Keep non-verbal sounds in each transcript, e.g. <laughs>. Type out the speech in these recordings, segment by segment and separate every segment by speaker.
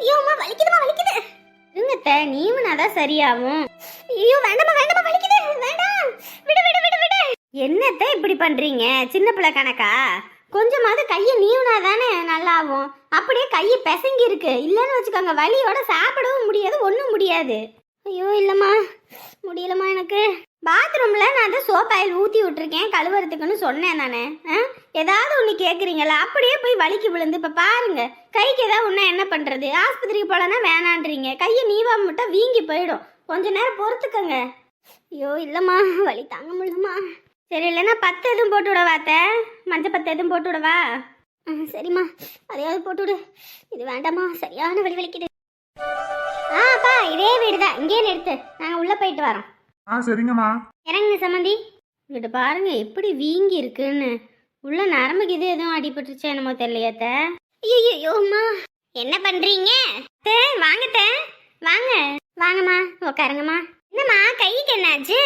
Speaker 1: ஐயோமா வலிக்குதுமா வலிக்குது. இருங்கத்த நீவுனாதான் சரியாகும். ஐயோ வேண்டாமா வேண்டாமா வலிக்குது. வேண்டாம். விடு விடு விடு விடு. என்னத்த இப்படி பண்றீங்க சின்ன பிள்ளை கணக்கா? கொஞ்சமாவது கையை நீவுனா தானே நல்லாவும் அப்படியே கையை பிசங்கி இருக்கு. இல்லைன்னு வச்சுக்கோங்க வலியோட சாப்பிடவும் முடியாது ஒன்றும் முடியாது. ஐயோ இல்லைம்மா. முடியலம்மா எனக்கு. பாத்ரூம்ல நான் தான் சோப் ஆயில் ஊற்றி விட்டுருக்கேன் கழுவுறதுக்குன்னு சொன்னேன் நான். ஏதாவது ஒன்று கேட்குறீங்களா அப்படியே போய் வலிக்கு விழுந்து இப்போ பாருங்க. கைக்கு ஏதாவது ஒன்றா என்ன பண்ணுறது ஆஸ்பத்திரிக்கு போகலன்னா வேணான்றீங்க. கையை நீவா மட்டும் வீங்கி போயிடும். கொஞ்ச நேரம் பொறுத்துக்கங்க. ஐயோ இல்லைம்மா வலி தாங்க முடியலம்மா. சரி இல்லைன்னா பத்து எதுவும் போட்டு விடவா அத்தை? மஞ்சள் பத்து எதுவும் போட்டு விடவா? சரிம்மா. அதையாவது போட்டு விடு. இது வேண்டாம்மா. சரியான வலி வலிக்குது. ஆ அப்பா இதே வீடு தான் இங்கேயே நிறுத்து. நாங்கள் உள்ளே போயிட்டு வரோம்.
Speaker 2: ஆ சரிங்கம்மா.
Speaker 1: இறங்குங்க சம்மந்தி இங்கிட்ட பாருங்க எப்படி வீங்கி இருக்குன்னு. உள்ள நரம்புக்கு இது எதுவும் அடிபட்டுருச்சா என்னமோ தெரியலையாத்த. ஐயோ என்ன பண்றீங்க? தே வாங்க தே வாங்க. வாங்கம்மா உட்காருங்கம்மா என்னம்மா கைக்கு என்னாச்சு?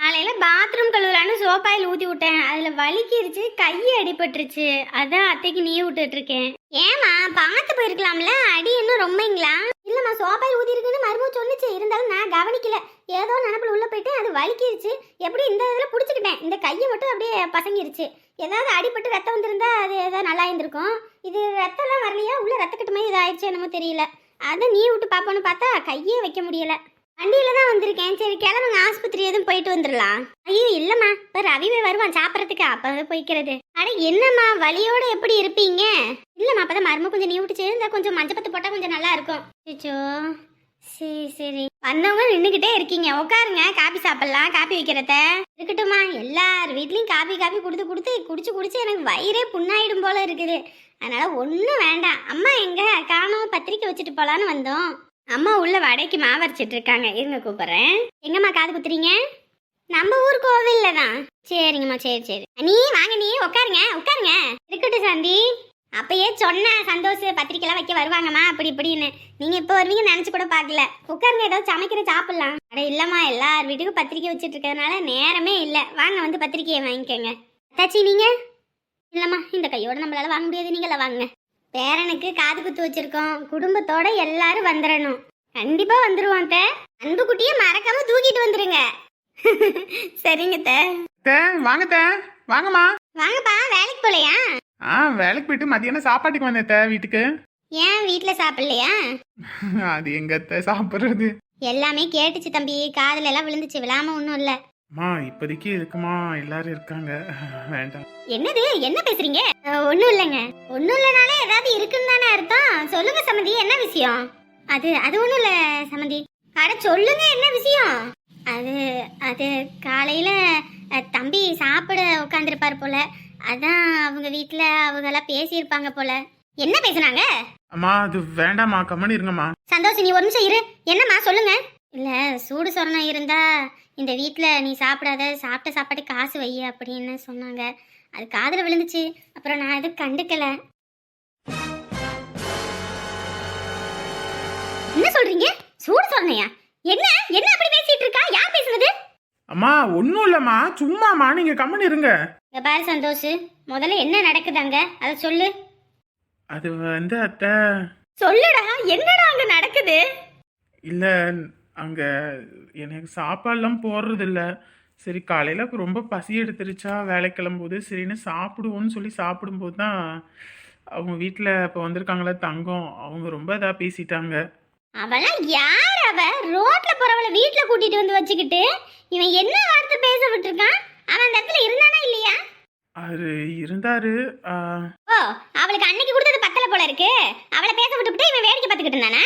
Speaker 1: காலையில பாத்ரூம் கழுவுலான்னு சோப்பாயில் ஊத்தி விட்டேன். அதுல வலிக்கிருச்சு கையை அடிபட்டுருச்சு. அதான் அத்தைக்கு நீ விட்டுட்டு இருக்கேன் ஏமா பார்த்து போயிருக்கலாம்ல? அடி இன்னும் ரொம்பங்களா? இல்லம்மா சோப்பாயில் ஊத்தி இருக்குன்னு மருமக சொன்னுச்சு. இருந்தாலும் நான் கவனிக்கல. ஏதோ நினப்புல உள்ள போயிட்டு அது வலிக்கிருச்சு. எப்படி இந்த இதில் பிடிச்சிக்கிட்டேன். இந்த கையை மட்டும் அப்படியே பசங்கிருச்சு. ஏதாவது அடிபட்டு ரத்தம் வந்திருந்தா அது ஏதாவது நல்லா இருந்திருக்கும். இது ரத்தம்லாம் வரலையா? உள்ள ரத்தக்கட்டு மாதிரி இதாயிடுச்சு என்னமோ தெரியல. அதை நீ விட்டு பார்ப்போன்னு பார்த்தா கையே வைக்க முடியல. வண்டியில தான் வந்திருக்கேன். சரி கிளம்புங்க. ஆஸ்பத்திரி எதுவும் போயிட்டு வந்துடலாம். ஐயோ இல்லம்மா. இப்போ ரவிவே வருவான் சாப்பிட்றதுக்கு. அப்பவே போய்க்கிறது. அட என்னம்மா? வழியோட எப்படி இருப்பீங்க? இல்லம்மா அப்பதான் மரும கொஞ்சம் நீ விட்டுச்சு இந்த கொஞ்சம் மஞ்சப்பத்து போட்டால் போட்டா கொஞ்சம் நல்லா இருக்கும். சரி சரி. வந்தவங்க நின்றுக்கிட்டே இருக்கீங்க. உட்காருங்க. காபி சாப்பிட்லாம். காபி வைக்கிறத. இருக்கட்டுமா எல்லார் வீட்லேயும் காபி காபி கொடுத்து கொடுத்து குடிச்சு குடிச்சு எனக்கு வயிறே புண்ணாயிடும் போல இருக்குது. அதனால ஒன்றும் வேண்டாம். அம்மா எங்க? காணோம் பத்திரிக்கை வச்சுட்டு போகலான்னு வந்தோம். அம்மா உள்ள வடைக்கு மாவரைச்சிட்டு இருக்காங்க. இருங்க கூப்பிட்றேன். எங்கம்மா காது குத்துறீங்க? நம்ம ஊர் கோவில்ல தான். சரிங்கம்மா சரி சரி. நீ வாங்க நீ உட்காருங்க. உட்காருங்க. இருக்கட்டும் சாந்தி. அப்பயே சொன்ன சந்தோஷ் பத்திரிக்கைலாம் வைக்க வருவாங்கம்மா அப்படி இப்படின்னு. நீங்க இப்போ வருவீங்க நினைச்சு கூட பார்க்கல. உட்காருங்க ஏதாவது சமைக்கிற சாப்பிடலாம். அட இல்லம்மா எல்லார் வீட்டுக்கும் பத்திரிக்கை வச்சுட்டு இருக்கிறதுனால நேரமே இல்லை. வாங்க வந்து பத்திரிக்கையை வாங்கிக்கோங்க. அத்தாச்சி நீங்க? இல்லம்மா இந்த கையோட நம்மளால வாங்க முடியாது நீங்கள வாங்க. பேரனுக்கு காது குத்து வச்சிருக்கோம். குடும்பத்தோட எல்லாரும் வந்துடணும் கண்டிப்பா வந்துருவோம் அத்தை. அன்பு குட்டியை மறக்காம தூக்கிட்டு வந்துருங்க. <laughs> சரிங்க
Speaker 2: தே வாங்க தே வாங்கம்மா.
Speaker 1: வாங்கப்பா வேலைக்கு போலையா?
Speaker 2: ஆ வேலைக்கு போயிட்டு மதியானம் சாப்பாட்டுக்கு வந்தேன் தே வீட்டுக்கு.
Speaker 1: ஏன் வீட்டில் சாப்பிடலையா?
Speaker 2: அது எங்க தே சாப்பிட்றது?
Speaker 1: எல்லாமே கேட்டுச்சு தம்பி காதுல எல்லாம் விழுந்துச்சு விழாம ஒன்றும் இல்லை.
Speaker 2: அம்மா இப்போதைக்கு இருக்குமா? எல்லாரும் இருக்காங்க. வேண்டாம்.
Speaker 1: என்னது? என்ன பேசுறீங்க? ஒன்றும் இல்லைங்க. ஒன்றும் இல்லைனாலே ஏதாவது இருக்குன்னு தானே அர்த்தம். சொல்லுங்க சமந்தி என்ன விஷயம்? அது அது ஒன்றும் இல்லை சமந்தி. அட சொல்லுங்க என்ன விஷயம்? அது அது காலையில அஹ், தம்பி சாப்பிட உட்காந்துருப்பார் போல. அதான் அவங்க வீட்டில் அவங்கெல்லாம் பேசியிருப்பாங்க போல. என்ன பேசுனாங்க?
Speaker 2: அம்மா அது வேண்டாம்மா. கம்மனி இருங்கம்மா.
Speaker 1: சந்தோஷ் நீ ஒரு நிமிஷம் இரு. என்னம்மா சொல்லுங்க. இல்ல சூடு சொரணம் இருந்தா இந்த வீட்ல நீ சாப்பிடாத சாப்பிட்ட சாப்பாட்டு காசு வை அப்படின்னு சொன்னாங்க. அது காதுல விழுந்துச்சு. அப்புறம் நான் எதுவும் கண்டுக்கல. என்ன சொல்றீங்க? சூடு சொரணையா? என்ன? என்ன அப்படி பேசிட்டு
Speaker 2: அம்மா ஒன்றும் இல்லைம்மா. சும்மாம்மா நீங்கள் கம்மனி இருங்க.
Speaker 1: இங்க பாரு சந்தோஷ் முதல்ல என்ன நடக்குதாங்க அதை சொல்லு.
Speaker 2: அது வந்து அத்தை.
Speaker 1: சொல்லுடா என்னடா அங்க நடக்குது?
Speaker 2: இல்லை அங்கே எனக்கு சாப்பாடெல்லாம் போடுறது இல்ல சரி காலையில் ரொம்ப பசி எடுத்துருச்சா வேலைக்கு கிளம்பும்போது. சரின்னு சாப்பிடுவோன்னு சொல்லி சாப்பிடும்போது தான் அவங்க வீட்டில் இப்போ வந்திருக்காங்களே தங்கம். அவங்க ரொம்ப இதாக பேசிட்டாங்க.
Speaker 1: அவளாம் யார் அவ? ரோட்ல போறவள வீட்ல கூட்டிட்டு வந்து வச்சுக்கிட்டு இவன் என்ன வார்த்தை பேச விட்டுருக்கான்? அவன் அந்த இடத்துல இருந்தானா இல்லையா?
Speaker 2: அது இருந்தாரு. ஆ,
Speaker 1: ஓ அவளுக்கு அன்னைக்கு கொடுத்தது பத்தல போல இருக்கு. அவளை பேச விட்டுவிட்டு இவன் வேடிக்கை பார்த்துக்கிட்டு இருந்தானா?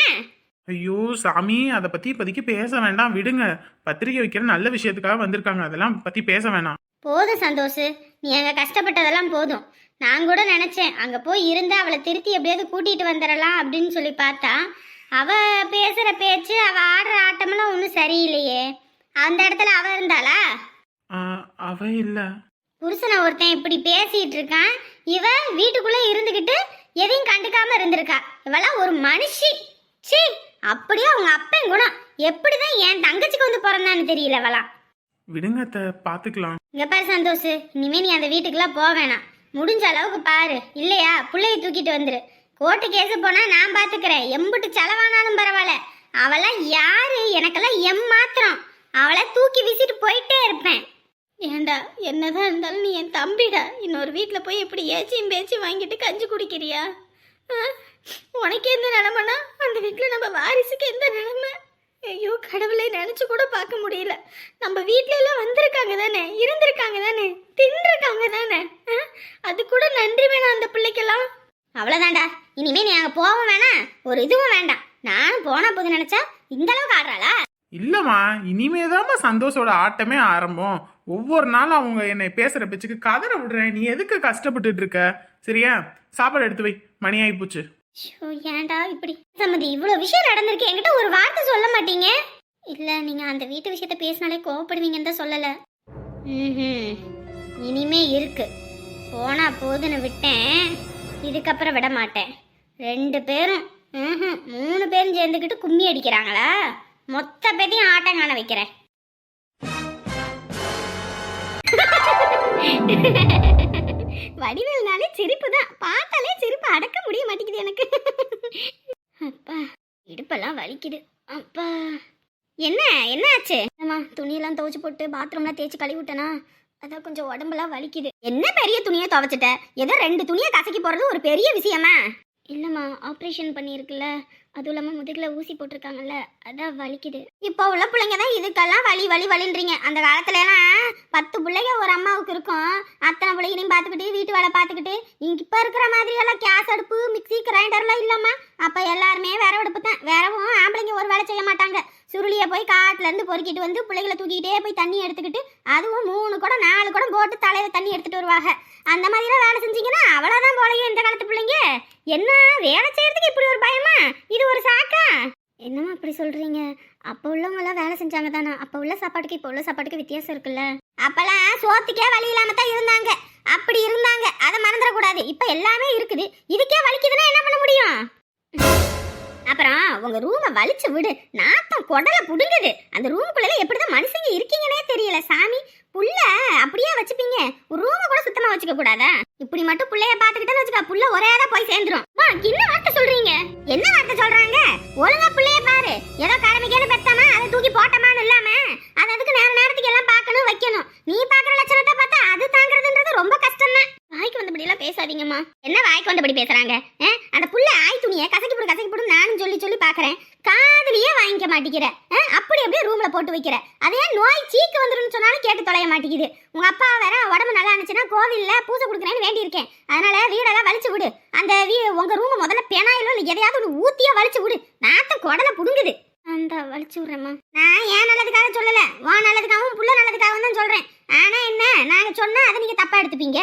Speaker 2: ஐயோ சாமி அதை பற்றி இப்போதைக்கு பேச வேண்டாம். விடுங்க. பத்திரிக்கை வைக்கிற நல்ல விஷயத்துக்காக வந்திருக்காங்க. அதெல்லாம் பற்றி பேச வேணாம்.
Speaker 1: போதும் சந்தோஷ். நீ அங்க கஷ்டப்பட்டதெல்லாம் போதும். நான் கூட நினைச்சேன் அங்க போய் இருந்தா அவளை திருத்தி எப்படியாவது கூட்டிட்டு வந்துடலாம் அப்படின்னு சொல்லி பார்த்தா அவ பேசுற பேச்சு அவ ஆடுற ஆட்டமெல்லாம் ஒன்றும் சரியில்லையே. அந்த இடத்துல அவ இருந்தாளா?
Speaker 2: அவ இல்லை.
Speaker 1: புருஷனை ஒருத்தன் இப்படி பேசிட்டு இருக்கான். இவ வீட்டுக்குள்ள இருந்துகிட்டு எதையும் கண்டுக்காம இருந்திருக்கா. இவெல்லாம் ஒரு மனுஷி. சீ அப்படியே அவங்க அப்பன் குணம். எப்படிதான் என் தங்கச்சிக்கு வந்து பிறந்தான்னு தெரியல இவளாம்
Speaker 2: விடுங்க அத்தை பார்த்துக்கலாம்
Speaker 1: இங்க பாரு சந்தோஷ் இனிமே நீ அந்த வீட்டுக்குலாம் போக வேணாம். முடிஞ்ச அளவுக்கு பாரு. இல்லையா? பிள்ளைய தூக்கிட்டு வந்துரு. கோர்ட்டு கேஸ் போனா நான் பாத்துக்கிறேன். எம்புட்டு செலவானாலும் பரவாயில்ல. அவளாம் யாரு? எனக்கெல்லாம் எம் மாத்திரம். அவளை தூக்கி வீசிட்டு போயிட்டே இருப்பேன். ஏண்டா என்னதான் இருந்தாலும் நீ என் தம்பிடா. இன்னொரு வீட்டில் போய் இப்படி ஏச்சியும் பேச்சு வாங்கிட்டு கஞ்சி குடிக்கிறியா? உனக்கு எந்த நிலமைனா அந்த வீட்டில் நம்ம வாரிசுக்கு எந்த நிலைமை? ஐயோ கடவுளை நினச்சி கூட பார்க்க முடியல. நம்ம வீட்ல எல்லாம் வந்திருக்காங்க தானே? இருந்திருக்காங்க தானே? தின்றுருக்காங்க தானே? அது கூட நன்றி வேணாம் அந்த பிள்ளைக்கெல்லாம். அவ்வளோதான்டா இனிமே நீ அங்கே போகவும் வேணாம் ஒரு இதுவும் வேண்டாம். நானும் போனா போது நினைச்சா இந்த அளவுக்கு ஆடுறாளா?
Speaker 2: இல்லம்மா இனிமேதாம்மா சந்தோஷோட ஆட்டமே ஆரம்பம். ஒவ்வொரு நாளும் அவங்க என்னை பேசுற பேச்சுக்கு கதற விடுறேன். நீ எதுக்கு கஷ்டப்பட்டுட்டு இருக்க? சரியா? சாப்பாடு எடுத்து வை. மணி ஆகி போச்சு.
Speaker 1: ஏன்டா இப்படி? சம்மதி இவ்வளோ விஷயம் நடந்திருக்கு. என்கிட்ட ஒரு வார்த்தை சொல்ல மாட்டீங்க. இல்லை நீங்கள் அந்த வீட்டு விஷயத்த பேசினாலே கோவப்படுவீங்கன்னு தான் சொல்லலை. ம் இனிமே இருக்கு. போனா போதுன்னு விட்டேன். இதுக்கப்புறம் விட மாட்டேன். ரெண்டு பேரும் மூணு பேரும் சேர்ந்துக்கிட்டு கும்மி அடிக்கிறாங்களா? மொத்த பேத்தையும் ஆட்டம் காண வைக்கிறேன். வடிவேல்னாலே சிரிப்பு தான். பார்த்தாலே சிரிப்பு அடக்க முடிய மாட்டேங்குது எனக்கு. அப்பா இடுப்பெல்லாம் வலிக்குது. அப்பா. என்ன என்ன ஆச்சு? ஆமா துணியெல்லாம் துவைச்சு போட்டு பாத்ரூம்லாம் தேய்ச்சி கழுவி விட்டேனா அதான் கொஞ்சம் உடம்பெல்லாம் வலிக்குது. என்ன பெரிய துணியை துவைச்சிட்ட? ஏதோ ரெண்டு துணியை கசக்கி போறது ஒரு பெரிய விஷயமா? இல்லைம்மா ஆப்ரேஷன் பண்ணியிருக்குல்ல. அதுவும் இல்லாமல் முதுகில் ஊசி போட்டிருக்காங்கல்ல அதான் வலிக்குது. இப்போ உள்ள பிள்ளைங்க தான் இதுக்கெல்லாம் வலி வலி வலின்றீங்க. அந்த காலத்துலலாம் பத்து பிள்ளைங்க ஒரு அம்மாவுக்கு இருக்கும். அத்தனை பிள்ளைகளையும் பார்த்துக்கிட்டு வீட்டு வேலை பார்த்துக்கிட்டு இங்க இப்போ இருக்கிற மாதிரியெல்லாம் கேஸ் அடுப்பு மிக்ஸி கிரைண்டர்லாம் இல்லைம்மா. அப்போ எல்லாருமே விறவடுப்பு தான். வேறவும் ஆம்பளைங்க ஒரு வேலை செய்ய மாட்டாங்க. சுருளியை போய் காட்டிலேருந்து பொறுக்கிட்டு வந்து பிள்ளைகளை தூக்கிக்கிட்டே போய் தண்ணி எடுத்துக்கிட்டு அதுவும் மூணு கூட நாலு கூட போட்டு தலையில் தண்ணி எடுத்துகிட்டு வருவாங்க. அந்த மாதிரிலாம் வேலை செஞ்சிங்கன்னா அவ்வளோதான் போலையே இந்த காலத்து பிள்ளைங்க. என்ன? வேலை செய்யறதுக்கு இப்படி ஒரு பயமா? இது ஒரு சாக்கா? என்னம்மா அப்படி சொல்றீங்க? அப்போ உள்ளவங்களாம் வேலை செஞ்சாங்க தானே. அப்போ உள்ள சாப்பாட்டுக்கு இப்போ உள்ள சாப்பாட்டுக்கு வித்தியாசம் இருக்குல்ல. அப்பெல்லாம் சோத்துக்கே வழி இல்லாம தான் இருந்தாங்க. அப்படி இருந்தாங்க. அதை மறந்துடக்கூடாது. இப்போ எல்லாமே இருக்குது. இதுக்கே வலிக்குதுன்னா என்ன பண்ண முடியும்? அப்புறம் உங்க ரூமை வலிச்சு விடு. நாத்தம் குடல புடுங்குது. அந்த ரூமுக்குள்ள எப்படிதான் மனுஷங்க இருக்கீங்கன்னே தெரியல சாமி. புள்ள அப்படியே வச்சுப்பீங்க. ஒரு ரூமை கூட சுத்தமா வச்சுக்க கூடாதா? இப்படி மட்டும் புள்ளைய பாத்துக்கிட்டேன்னு வச்சுக்க புள்ள ஒரே தான் போய் சேர்ந்துரும். என்ன வார்த்தை சொல்றீங்க? என்ன வார்த்தை சொல்றாங்க? ஒழுங்கா புள்ளைய பாரு. ஏதோ கடமைக்கேன்னு பெத்தமா அதை தூக்கி போட்டமான்னு இல்லாம அது அதுக்கு நேர நேரத்துக்கு எல்லாம் பார்க்கணும் வைக்கணும். நீ பாக்குற லட்சணத்தை பார்த்தா அது தாங்க ரொம்ப கஷ்டம் தான் வாய்க்கு வந்தபடி எல்லாம் பேசாதீங்கம்மா. என்ன வாய்க்கு வந்தபடி பேசுறாங்க? அந்த புள்ள ஆய் துணியை கசக்கி போடு கசக்கி போடு நானும் சொல்லி சொல்லி பாக்குறேன். காதலியே வாங்கிக்க மாட்டேங்கிற அப்படி அப்படியே ரூம்ல போட்டு வைக்கிற. அதே நோய் சீக்கு வந்துருன்னு சொன்னாலும் கேட்டு தொலைய மாட்டேங்குது உங்க அப்பா வேற உடம்பு நல்லா இருந்துச்சுன்னா கோவில்ல பூஜை கொடுக்குறேன்னு வேண்டியிருக்கேன். அதனால வீடெல்லாம் வலிச்சு விடு. அந்த வீ உங்க ரூம் முதல்ல பெனாயிலோ இல்லை எதையாவது ஒன்று ஊத்தியா வலிச்சு விடு. நாத்தம் குடல புடுங்குது. அந்த வலிச்சு விடுறேம்மா. நான் ஏன் நல்லதுக்காக சொல்லல? உன் நல்லதுக்காகவும் புள்ள நல்லதுக்காகவும் தான் சொல்றேன். ஆனா என்ன? நாங்க சொன்னா அதை நீங்க தப்பா எடுத்துப்பீங்க.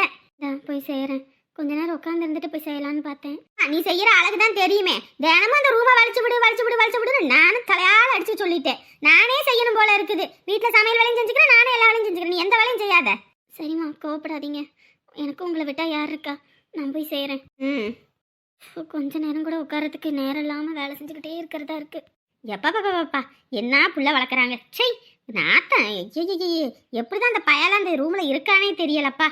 Speaker 1: போய் செய்யறேன் கொஞ்ச நேரம் உட்காந்து இருந்துட்டு போய் செய்யலாம்னு பார்த்தேன். நீ செய்யற அழகு தான் தெரியுமே. தினமும் அந்த ரூமை வலிச்சு விடு வலிச்சு விடு வலிச்சு விடுன்னு நானும் தலையால அடிச்சு சொல்லிட்டேன். நானே செய்யணும் போல இருக்குது. வீட்டுல சமையல் வேலையும் செஞ்சுக்கிறேன் நானே எல்லா வேலையும் செஞ்சுக்கிறேன். நீ எந்த வேலையும் செய்யாத. சரிம்மா கோவப்படாதீங்க. எனக்கு உங்களை விட்டா யார் இருக்கா? நான் போய் செய்கிறேன் ம். கொஞ்ச நேரம் கூட உட்காரத்துக்கு நேரம் இல்லாமல் வேலை செஞ்சுக்கிட்டே இருக்கிறதா இருக்கு. எப்பா பாப்பா பாப்பா என்ன புள்ள வளர்க்குறாங்க? சை நாத்தம் ஐயோ எப்படி தான் அந்த பயலாம் அந்த ரூமில் இருக்கானே தெரியலப்பா.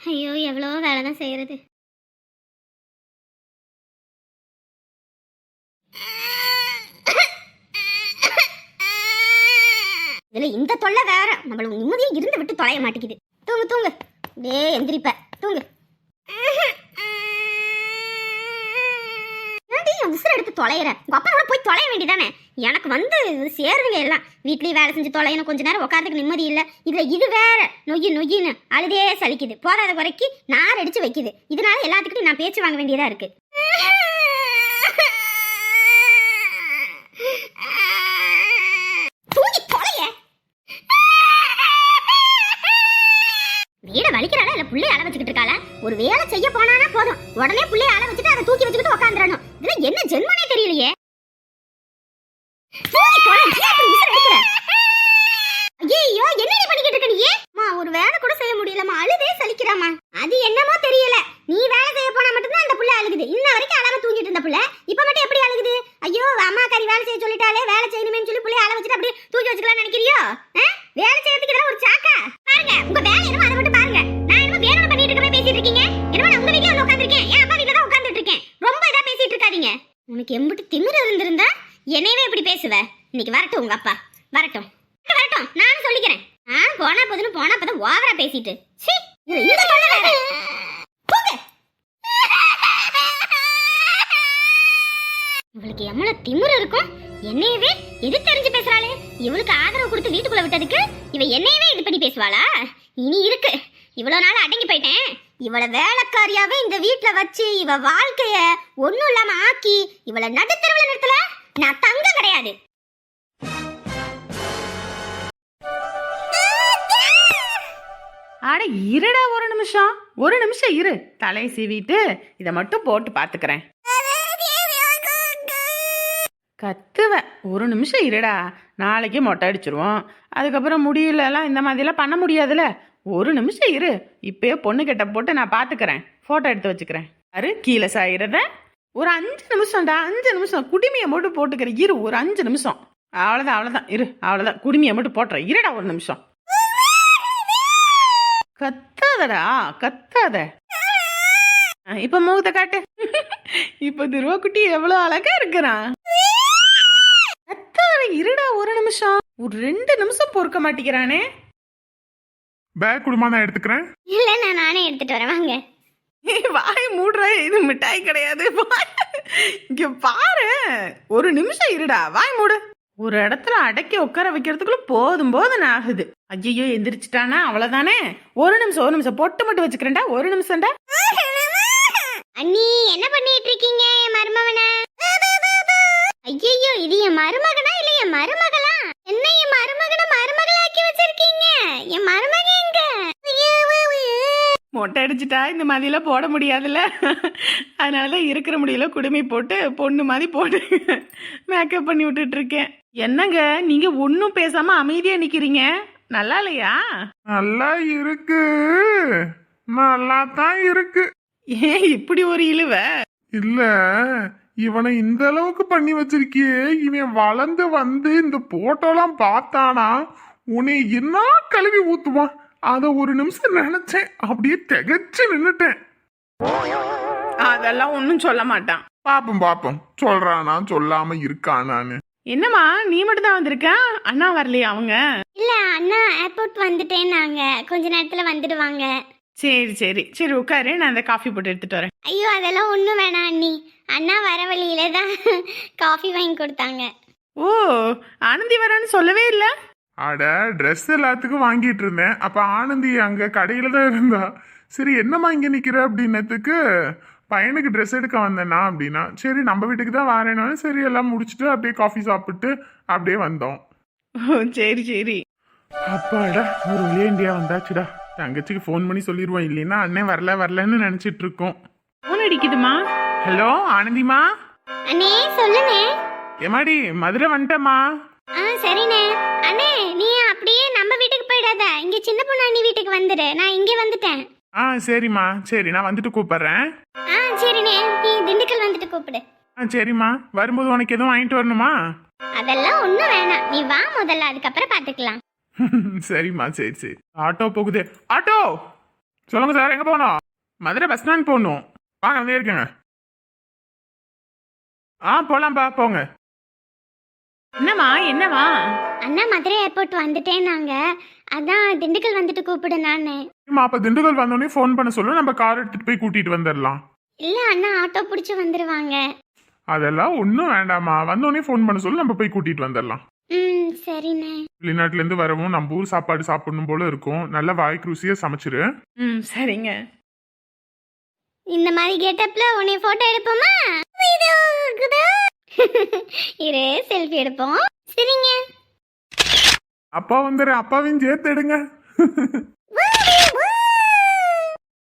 Speaker 1: ஐயோ எவ்வளோ வேலை தான் செய்கிறது இதுல இந்த தொல்லை வேற. நம்மள நிம்மதியா இருந்து விட்டு தொலைய மாட்டேங்குது. தூங்கு தூங்கு. டே எந்திரிப்ப. தூங்கு. ஏன்டி என் எடுத்து தொலைகிறேன். உங்கள் அப்பா கூட போய் தொலைய வேண்டியதானே எனக்கு வந்து சேருதுங்க எல்லாம். வீட்லேயும் வேலை செஞ்சு தொலையணும். கொஞ்ச நேரம் உட்காரதுக்கு நிம்மதி இல்லை. இதுல இது வேற. நொய்யு நொய்யின்னு அழுதே சலிக்குது. போதாத குறைக்கு நார் அடிச்சு வைக்குது. இதனால எல்லாத்துக்கிட்டையும் நான் பேச்சு வாங்க வேண்டியதா இருக்கு. தொலைய. வீட வலிக்கிறாளா? இல்ல புள்ளைய அள வச்சுக்கிட்டு இருக்காளா? ஒரு வேலை செய்ய போனானா போதும். உடனே புள்ளைய அள வச்சுட்டு அதை தூக்கி வச்சுக்கிட்டு உட்காந்துடணும் இதெல்லாம் என்ன ஜென்மனே தெரியலையே. ஐயோ என்ன பண்ணிக்கிட்டு இருக்க நீ? ஒரு வேலை கூட செய்ய முடியலம்மா. அழுதே சலிக்கிறாமா அது என்னமோ தெரியல. நீ வேலை செய்ய போனா மட்டும்தான் அந்த புள்ள அழுகுது. இன்ன வரைக்கும் அழாம தூங்கிட்டு இருந்த புள்ள இப்ப மட்டும் எப்படி அழுகுது? ஐயோ அம்மா கறி வேலை செய்ய சொல்லிட்டாலே வேலை செய்யணுமேன்னு சொல்லி புள்ளைய அழ வச்சுட்டு அப்படியே தூக்கி வச்சுக்கலாம் நினைக்கிறியோ? வேலை செய்யறதுக்கு இதெல்லாம் ஒரு சாக்கா? பாருங்க உங்க வேலை என்னமோ அதை மட்டும் இன்னைக்கு வரட்டும் உங்க அப்பா. வரட்டும். வரட்டும். நானும் சொல்லிக்கிறேன். ஆ போனா போதுன்னு போனா போதும் ஓவரா பேசிட்டு. இந்த வேற. இவளுக்கு எவ்வளவு திமிரு இருக்கும். என்னையவே எது தெரிஞ்சு பேசுறாளே. இவளுக்கு ஆதரவு கொடுத்து வீட்டுக்குள்ள விட்டதுக்கு இவ என்னையவே இது பண்ணி பேசுவாளா? இனி இருக்கு. இவ்வளவு நாள் அடங்கி போயிட்டேன். இவளை வேலைக்காரியாவே இந்த வீட்டுல வச்சு இவ வாழ்க்கைய ஒண்ணும் இல்லாம ஆக்கி இவளை நடுத்தரவுல நிறுத்தல? நான் தங்கம் கிடையாது.
Speaker 3: அட இருடா ஒரு நிமிஷம். ஒரு நிமிஷம் இரு. தலையை சீவிட்டு இதை மட்டும் போட்டு பார்த்துக்கிறேன். கத்துவ ஒரு நிமிஷம் இருடா. நாளைக்கு மொட்டை அடிச்சிருவோம். அதுக்கப்புறம் முடியலலாம் இந்த மாதிரிலாம் பண்ண முடியாதுல்ல ஒரு நிமிஷம் இரு. இப்பயே பொண்ணு கிட்ட போட்டு நான் பார்த்துக்கிறேன். ஃபோட்டோ எடுத்து வச்சுக்கிறேன். அரு கீழே சாயிறத. ஒரு அஞ்சு நிமிஷம்டா அஞ்சு நிமிஷம். குடிமையை மட்டும் போட்டுக்கிறேன். இரு ஒரு அஞ்சு நிமிஷம். அவ்வளோதான் அவ்வளோதான் இரு அவ்வளோதான் குடிமையை மட்டும் போட்டுறேன். இருடா ஒரு நிமிஷம். கத்தாதடா கத்தாத. இப்ப முகத்தை காட்டு. இப்ப துருவக்குட்டி எவ்வளவு அழகா இருக்கிறான் கத்தாத இருடா ஒரு நிமிஷம். ஒரு ரெண்டு நிமிஷம் பொறுக்க மாட்டேங்கிறானே.
Speaker 2: பேக் குடும்பம் நான் எடுத்துக்கிறேன்.
Speaker 1: இல்ல நான் நானே எடுத்துட்டு வரேன். வாங்க.
Speaker 3: வாய் மூடுற. இது மிட்டாய் கிடையாது. இங்க பாரு. ஒரு நிமிஷம் இருடா. வாய் மூடு. ஒரு இடத்துல அடக்கி உட்கார வைக்கிறதுக்குள்ள போதும் போதும் ஆகுது. ஐயோ எந்திரிச்சிட்டானா? அவ்வளவுதானே? ஒரு நிமிஷம் ஒரு நிமிஷம். பொட்டு மட்டும் வச்சுக்கிறேன்டா. ஒரு நிமிஷம்டா.
Speaker 1: அண்ணி என்ன பண்ணிட்டு இருக்கீங்க? என் மருமகன ஐயோ இது என் மருமக இல்ல என் மருமகளா என்ன என் மருமகனை மருமகளாக்கி வச்சிருக்கீங்க என் மருமக எங்க
Speaker 3: மொட்டை அடிச்சிட்டா இந்த மாதிரிலாம் போட முடியாதுல்ல? அதனால தான் இருக்கிற முடியல குடுமி போட்டு பொண்ணு மாதிரி போட்டு மேக்கப் பண்ணி விட்டுட்டு இருக்கேன் என்னங்க நீங்க ஒன்றும் பேசாம அமைதியா நிக்கிறீங்க? நல்லா இல்லையா?
Speaker 2: நல்லா இருக்கு. நல்லா தான் இருக்கு.
Speaker 3: ஏன் இப்படி ஒரு இழுவ?
Speaker 2: இல்ல இவனை இந்த அளவுக்கு பண்ணி வச்சிருக்கியே. இவன் வளர்ந்து வந்து இந்த போட்டோலாம் பார்த்தானா உன்னை என்ன கழுவி ஊத்துவான்? அத ஒரு நிமிஷம் நினைச்சேன். அப்படியே திகைச்சு நின்னுட்டேன்.
Speaker 3: அதெல்லாம் ஒன்றும் சொல்ல மாட்டான்.
Speaker 2: பாப்போம் பாப்போம். சொல்றானா சொல்லாம இருக்கானான்னு.
Speaker 3: என்னம்மா நீ மட்டும் தான் வந்திருக்க? அண்ணா வரலையா அவங்க?
Speaker 1: இல்ல அண்ணா ஏர்போர்ட் வந்துட்டேன்னாங்க. கொஞ்ச நேரத்துல வந்துடுவாங்க.
Speaker 3: சரி சரி. சரி உட்காரு. நான் அந்த காஃபி போட்டு எடுத்துட்டு வரேன்.
Speaker 1: ஐயோ அதெல்லாம் ஒண்ணும் வேணாம் அண்ணி. அண்ணா வர வழியில தான் காஃபி வாங்கி கொடுத்தாங்க.
Speaker 3: ஓ ஆனந்தி வரேன்னு சொல்லவே இல்லை?
Speaker 2: அட ட்ரெஸ் எல்லாத்துக்கும் வாங்கிட்டு இருந்தேன். அப்ப ஆனந்தி அங்க கடையில தான் இருந்தா. சரி என்னம்மா இங்க நிக்கிற அப்படின்னதுக்கு பையனுக்கு ட்ரெஸ் எடுக்க வந்தேனா அப்படின்னா சரி நம்ம வீட்டுக்கு தான் வரேனாலும் சரி எல்லாம் முடிச்சுட்டு அப்படியே காஃபி சாப்பிட்டு அப்படியே வந்தோம்.
Speaker 3: சரி சரி.
Speaker 2: அப்பாடா ஒரு வழியா இந்தியா வந்தாச்சுடா. தங்கச்சிக்கு ஃபோன் பண்ணி சொல்லிடுவோம் இல்லைன்னா அண்ணன் வரல வரலன்னு நினைச்சிட்டு இருக்கோம்.
Speaker 3: ஃபோன் அடிக்குதுமா?
Speaker 2: ஹலோ ஆனந்திமா
Speaker 1: அண்ணே சொல்லுண்ணே.
Speaker 2: ஏமாடி மதுரை வந்துட்டேம்மா.
Speaker 1: நம்ம வீட்டுக்கு போயிடாத. இங்க சின்ன பொண்ணு அண்ணி வீட்டுக்கு வந்துடு நான் இங்கே வந்துட்டேன்.
Speaker 2: ஆ சரிம்மா. சரி நான் வந்துட்டு கூப்பிடுறேன்.
Speaker 1: ஆ சரிண்ணே நீ திண்டுக்கல் வந்துட்டு கூப்பிடு.
Speaker 2: ஆ சரிம்மா. வரும்போது உனக்கு எதுவும் வாங்கிட்டு வரணுமா?
Speaker 1: அதெல்லாம் ஒண்ணும் வேணாம். நீ வா முதல்ல அதுக்கப்புறம் பாத்துக்கலாம் <laughs>
Speaker 2: சரிம்மா சரி சரி. ஆட்டோ போகுது. ஆட்டோ! சொல்லுங்க சார் எங்க போகணும்? மதுரை பஸ் ஸ்டாண்ட் போகணும். வாங்க வந்து இருக்கேங்க. ஆ போலாம்ப்பா போங்க.
Speaker 3: என்னம்மா என்னம்மா?
Speaker 1: அண்ணா மதுரை ஏர்போர்ட் வந்துட்டேன்னாங்க அதான் திண்டுக்கல் வந்துட்டு கூப்பிடு நானே.
Speaker 2: அம்மா அப்ப திண்டுக்கல் வந்தோடனே ஃபோன் பண்ண சொல்ல நம்ம கார் எடுத்துட்டு போய் கூட்டிட்டு வந்துடலாம்
Speaker 1: இல்ல அண்ணா ஆட்டோ பிடிச்சி வந்துருவாங்க.
Speaker 2: அதெல்லாம் ஒன்றும் வேண்டாம்மா. வந்தோடனே ஃபோன் பண்ண சொல்ல நம்ம போய் கூட்டிட்டு வந்துடலாம்
Speaker 1: ம் சரிண்ணே.
Speaker 2: வெளிநாட்டுல இருந்து வரவும் நம்ம ஊர் சாப்பாடு சாப்பிடணும் போல இருக்கும். நல்ல வாய்க்கு ருசியா சமைச்சிரு.
Speaker 3: ம் சரிங்க.
Speaker 1: இந்த மாதிரி கெட்டப்ல உன்னை போட்டோ எடுப்போமா? இரு செல்ஃபி எடுப்போம். சரிங்க.
Speaker 2: அப்பா வந்துடுறேன் அப்பாவையும் சேர்த்து எடுங்க.